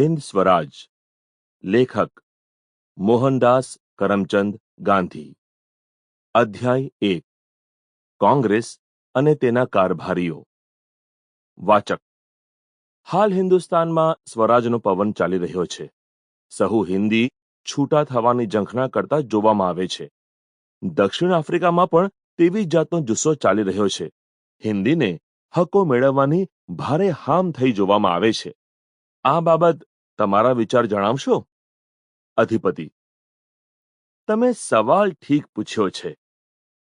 હિન્દ સ્વરાજ, લેખક મોહનદાસ કરમચંદ ગાંધી. અધ્યાય એક, કોંગ્રેસ અને તેના કારભારીઓ. વાચક. હાલ હિન્દુસ્તાનમાં સ્વરાજનો પવન ચાલી રહ્યો છે. સહુ હિન્દી છૂટા થવાની ઝંખના કરતા જોવામાં આવે છે. દક્ષિણ આફ્રિકામાં પણ તેવી જાતનો જુસ્સો ચાલી રહ્યો છે. હિન્દીને હકો મેળવવાની ભારે હામ થઈ જોવામાં આવે છે. આ બાબત તમારા વિચાર જણાવશો? અધિપતિ, તમે સવાલ ઠીક પૂછ્યો છે,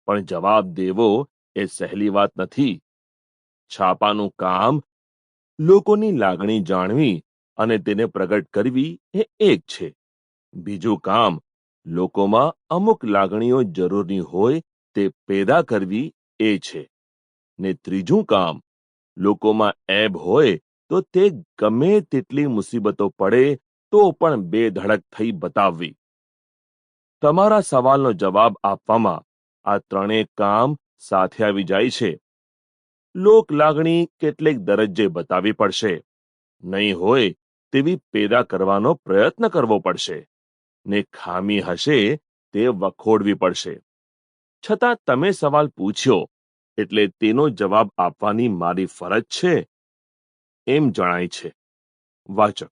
પણ જવાબ દેવો એ સહેલી વાત નથી. છાપાનું કામ લોકોની લાગણી જાણવી અને તેને પ્રગટ કરવી એ એક છે. બીજું કામ, લોકોમાં અમુક લાગણીઓ જરૂરી હોય તે પેદા કરવી એ છે. ને ત્રીજું કામ, લોકોમાં એબ હોય તો તે ગમે તેટલી મુસીબતો પડે, તો પણ બે ધડક થઈ બતાવવી. તમારા સવાલનો જવાબ આપવામાં આ ત્રણેય કામ સાથે આવી જાય છે. લોક લાગણી કેટલેક દરજ્જે બતાવવી પડશે. નહીં હોય તેવી પેદા કરવાનો પ્રયત્ન કરવો પડશે. ને ખામી હશે તે વખોડવી પડશે. છતાં તમે સવાલ પૂછ્યો, એટલે તેનો જવાબ આપવાની મારી ફરજ છે. એમ જણાય છે. વાચક.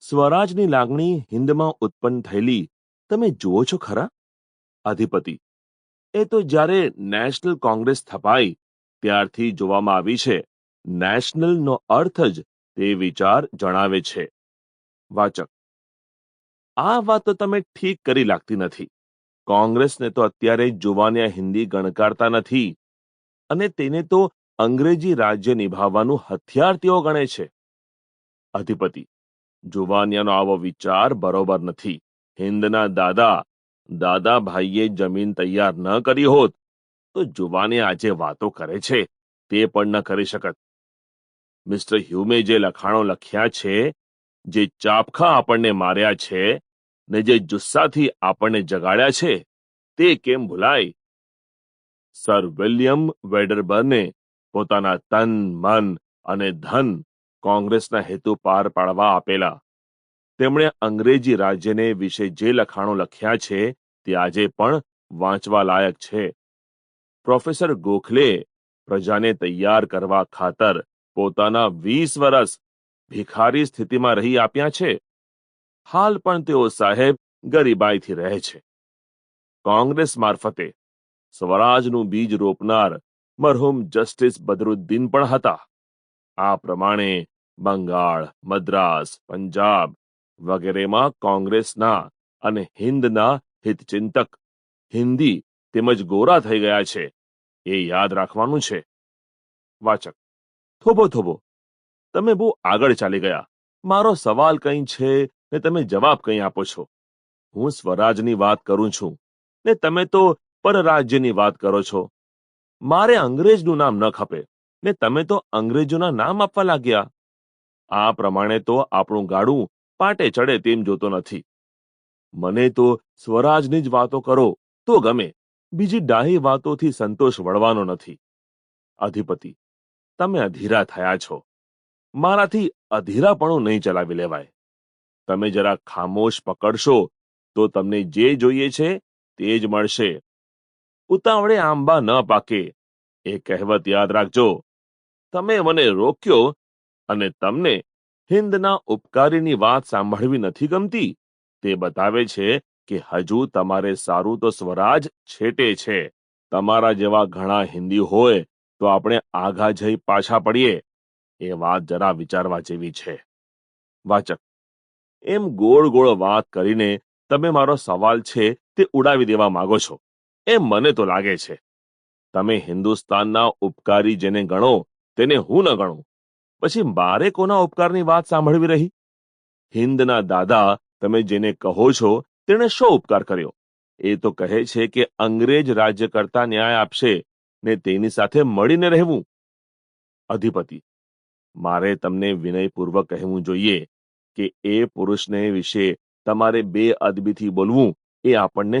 સ્વરાજની લાગણી હિન્દમાં ઉત્પન્ન થયેલી, તમે જુઓ છો ખરા? અધિપતિ. એ તો જ્યારે નેશનલ કોંગ્રેસ સ્થપાઈ, ત્યારથી જોવામાં આવી છે. નેશનલનો અર્થ જ તે વિચાર જણાવે છે. વાચક. આ વાત તો તમે ઠીક કરી લાગતી નથી. કોંગ્રેસને તો અત્યારે જુવાનિયા હિન્દી ગણકારતા નથી. અને તેને તો અંગ્રેજી રાજ્ય નિભાવવાનું હથિયાર તેઓ ગણે છે. અધિપતિ, જુવાનિયાનો આવો વિચાર બરોબર નથી. હિન્દના દાદા દાદા જમીન તૈયાર ન કરી હોત, તો જુવાને આજે વાતો કરે છે, તે પણ ન કરી શકત. મિસ્ટર હ્યુમે જે લખાણો લખ્યા છે, જે ચાપખા આપણને માર્યા છે, ને જે જુસ્સાથી આપણને જગાડ્યા છે, તે કેમ ભૂલાય? સર વિલિયમ વેડરબર્ને પોતાના તન, મન અને ધન કોંગ્રેસના હેતુ પાર પાડવા આપેલા. તેમણે અંગ્રેજી રાજ્યને વિશે જે લખાણો લખ્યા છે તે આજે પણ વાંચવા લાયક છે. પ્રોફેસર ગોખલે પ્રજાને તૈયાર કરવા ખાતર પોતાના વીસ વર્ષ ભિખારી સ્થિતિમાં રહી આપ્યા છે. હાલ પણ તેઓ સાહેબ ગરીબાઈથી રહે છે. કોંગ્રેસ મારફતે સ્વરાજનું બીજ રોપનાર મરહુમ જસ્ટિસ બદરુદ્દીન પણ હતા. આ પ્રમાણે બંગાળ, મદ્રાસ, પંજાબ વગેરેમાં કોંગ્રેસના અને હિન્દના હિતચિંતક હિન્દી તેમજ ગોરા થઈ ગયા છે. એ યાદ રાખવાનું છે. વાચક, થોભો થોભો, તમે બહુ આગળ ચાલી ગયા. મારો સવાલ કંઈ છે ને તમે જવાબ કંઈ આપો છો? હું સ્વરાજની વાત કરું છું ને તમે તો પરરાજ્યની વાત કરો છો. મારે અંગ્રેજનું નામ ન ખપે. ને તમે તો અંગ્રેજોના નામ આપવા લાગ્યા. આ પ્રમાણે તો આપણું ગાડું પાટે ચડે તેમ જોતો નથી. મને તો સ્વરાજની જ વાતો કરો તો ગમે. બીજી ડાહી વાતોથી સંતોષ વળવાનો નથી. અધિપતિ, તમે અધીરા થયા છો. મારાથી અધીરાપણું નહીં ચલાવી લેવાય. તમે જરા ખામોશ પકડશો તો તમને જે જોઈએ છે તે જ મળશે. ઉતાવળે આંબા ન પાકે. એ કહેવત યાદ રાખજો. તમે મને રોક્યો અને તમને હિન્દના ઉપકારીની વાત સાંભળવી નથી ગમતી. તે બતાવે છે કે હજુ તમારે સારું તો સ્વરાજ છેટે છે. તમારા જેવા ઘણા હિન્દી હોય તો આપણે આઘા જઈ પાછા પડીએ. એ વાત જરા વિચારવા જેવી છે. વાચક, એમ ગોળ ગોળ વાત કરીને તમે મારો સવાલ છે તે ઉડાવી દેવા માંગો છો. એમ મને તો લાગે છે. તમે હિન્દુસ્તાનના ઉપકારી જેને ગણો, તેને હું ન ગણું. પછી મારે કોના ઉપકારની વાત સાંભળવી રહી? હિન્દના દાદા તમે જેને કહો છો, તેણે શો ઉપકાર કર્યો? એ તો કહે છે કે અંગ્રેજ રાજ્ય કરતા ન્યાય આપશે, ને તેની સાથે મળીને રહેવું. અધિપતિ, મારે તમને વિનયપૂર્વક કહેવું જોઈએ કે એ પુરુષને વિશે તમારે બે અદબીથી બોલવું એ આપણને